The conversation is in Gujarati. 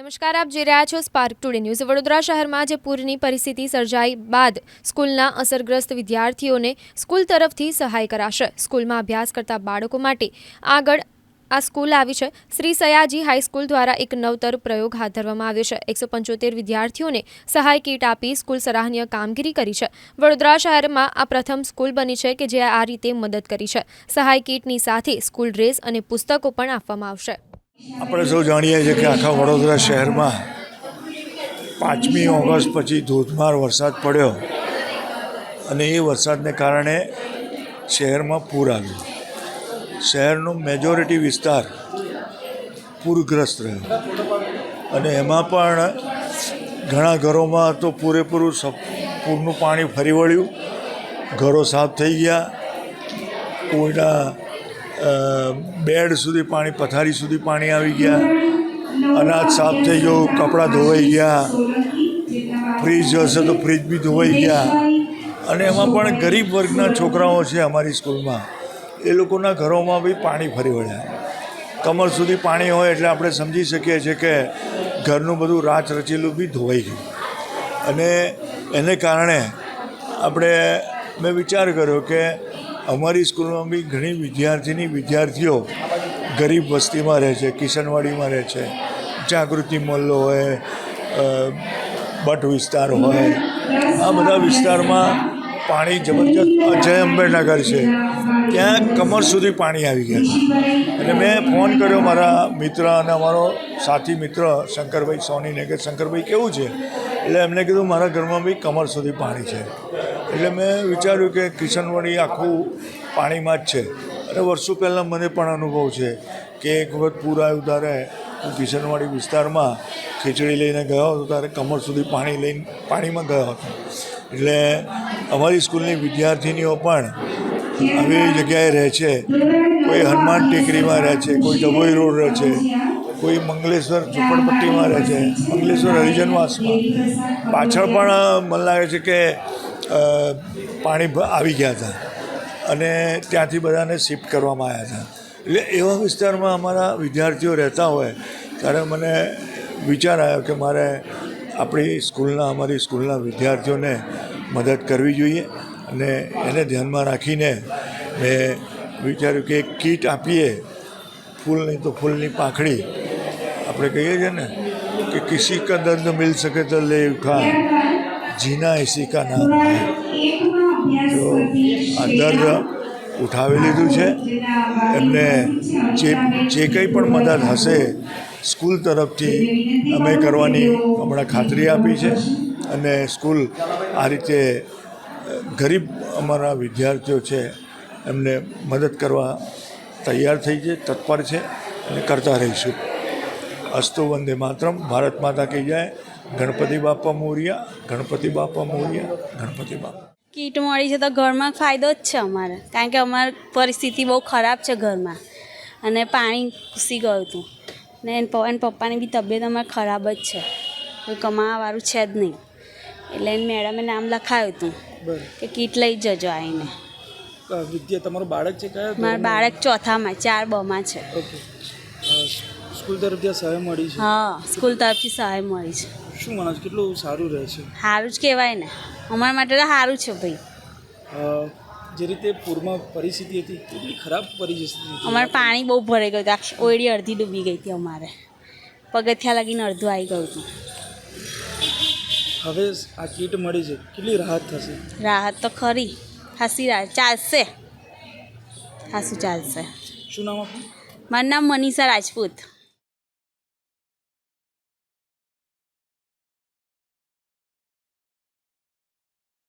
નમસ્કાર, આપ જોઈ રહ્યા છો સ્પાર્ક ટુડે ન્યૂઝ વડોદરા શહેરમાં જે પૂરની પરિસ્થિતિ સર્જાઈ બાદ સ્કૂલના અસરગ્રસ્ત વિદ્યાર્થીઓને સ્કૂલ તરફથી સહાય કરાશે. સ્કૂલમાં અભ્યાસ કરતા બાળકો માટે આગળ આ સ્કૂલ આવી છે. શ્રી સયાજી હાઈસ્કૂલ દ્વારા એક નવતર પ્રયોગ હાથ ધરવામાં આવ્યો છે. એકસો પંચોતેર વિદ્યાર્થીઓને સહાય કીટ આપી સ્કૂલ સરાહનીય કામગીરી કરી છે. વડોદરા શહેરમાં આ પ્રથમ સ્કૂલ બની છે કે જે આ રીતે મદદ કરી છે. સહાય કીટની સાથે સ્કૂલ ડ્રેસ અને પુસ્તકો પણ આપવામાં આવશે. આપણે સૌ જાણીએ છીએ કે આખા વડોદરા શહેરમાં પાંચમી ઓગસ્ટ પછી ધોધમાર વરસાદ પડ્યો અને એ વરસાદને કારણે શહેરમાં પૂર આવ્યું. શહેરનો મેજોરિટી વિસ્તાર પૂરગ્રસ્ત રહ્યો. અને એમાં પણ ઘણા ઘરોમાં તો પૂરેપૂરું પૂરનું પાણી ફરી વળ્યું. ઘરો સાફ થઈ ગયા. કોઈના બેડ સુધી પાણી, પથારી સુધી પાણી આવી ગયા. અનાજ સાફ થઈ ગયું, કપડાં ધોવાઈ ગયા. ફ્રીજ હશે તો ફ્રીજ બી ધોવાઈ ગયા. અને એમાં પણ ગરીબ વર્ગના છોકરાઓ છે અમારી સ્કૂલમાં. એ લોકોના ઘરોમાં બી પાણી ફરી વળ્યા. કમર સુધી પાણી હોય એટલે આપણે સમજી શકીએ છીએ કે ઘરનું બધું રાચ રચેલું બી ધોવાઈ ગયું. અને એને કારણે આપણે મેં વિચાર કર્યો કે અમારી સ્કૂલમાં બી ઘણી વિદ્યાર્થીની વિદ્યાર્થીઓ ગરીબ વસ્તીમાં રહે છે, કિશનવાડીમાં રહે છે, જાગૃતિ મલ્લો હોય બટ વિસ્તાર હોય. આ બધા વિસ્તારમાં પાણી જબરજસ્ત અજય અંબેડનગર છે. ત્યાં કમર સુધી પાણી આવી ગયા અને મેં ફોન કર્યો મારા મિત્ર અને અમારો સાથી મિત્ર શંકરભાઈ સોનીને કે શંકરભાઈ કેવું છે? એટલે એમને કીધું મારા ઘરમાં બી કમર સુધી પાણી છે. એટલે મેં વિચાર્યું કે કિશનવાડી આખું પાણીમાં જ છે. અને વર્ષો પહેલાં મને પણ અનુભવ છે કે એક વખત પૂર આવ્યું ત્યારે હું કિશનવાડી વિસ્તારમાં ખીચડી લઈને ગયો હતો, ત્યારે કમર સુધી પાણી લઈને પાણીમાં ગયો હતો. એટલે અમારી સ્કૂલની વિદ્યાર્થીનીઓ પણ આવી જગ્યાએ રહે છે. કોઈ હનુમાન ટેકરીમાં રહે છે, કોઈ ડભોઈ રોડ રહે છે, કોઈ મંગલેશ્વર ઝુંપડપટ્ટીમાં રહે છે, મંગલેશ્વર હરિજનવાસમાં. પાછળ પણ મને લાગે છે કે પાણી આવી ગયા હતા. અને ત્યાંથી બધાને શિફ્ટ કરવામાં આવ્યા હતા. એટલે એવા વિસ્તારમાં અમારા વિદ્યાર્થીઓ રહેતા હોય, ત્યારે મને વિચાર આવ્યો કે મારે આપણી સ્કૂલના, અમારી સ્કૂલના વિદ્યાર્થીઓને મદદ કરવી જોઈએ અને એને ધ્યાનમાં રાખીને મેં વિચાર્યું કે એક કીટ આપીએ. ફૂલ નહીં તો ફૂલની પાંખડી. આપણે કહીએ છીએ ને કે કિસી કા દર્દ મિલ શકે તો લે ઉઠા. જીના એસી કા નામ. હૈ. તો આ દર્દ ઉઠાવી લીધું છે. એમને જે જે કંઈ પણ મદદ હશે, સ્કૂલ તરફથી અમે કરવાની હમણાં ખાતરી આપી છે. અને સ્કૂલ આ રીતે ગરીબ અમારા વિદ્યાર્થીઓ છે, એમને મદદ કરવા તૈયાર થઈ છે, તત્પર છે અને કરતા રહીશું. અસ્તુ વંદે માતરમ. ભારત માતા કહી જય. ગણપતિ બાપા મોર્યા ગણપતિ બાપા મોરિયા ગણપતિ બાપા. કીટ મળી છે તો ઘરમાં ફાયદો જ છે અમારે. કારણ કે અમારી પરિસ્થિતિ બહુ ખરાબ છે ઘરમાં. અને પાણી ઘૂસી ગયું હતું. ને એન પપ્પાની બી તબિયત અમારે ખરાબ જ છે. કોઈ કમાવાવાળું છે જ નહીં. એટલે એને મેડમે નામ લખાયું હતું કે કીટ લઈ જજો આવીને વિદ્યા તમારું બાળક છે કયા મારા બાળક ચોથામાં ચાર બમાં છે. સ્કૂલ તરફથી સહાય મળી છે? હા સ્કૂલ તરફથી સહાય મળી છે. શું માનો છો કેટલું સારું રહે છે? સારું જ કહેવાય ને. અમારા માટે તો સારું છે ભાઈ. જે રીતે પૂરમાં પરિસ્થિતિ હતી કેટલી ખરાબ પરિસ્થિતિ અમારે પાણી બહુ ભરાઈ ગયું હતું. ઓયડી અડધી ડૂબી ગઈ હતી અમારે. પગથિયા લાગીને અડધું આવી ગયું હતું. હવે આ કીટ મળી છે. કેટલી રાહત થશે? રાહત તો ખરી. હાસી રાહત. ચાલશે. હાસું ચાલશે. શું નામ મારું નામ મનીષા રાજપૂત.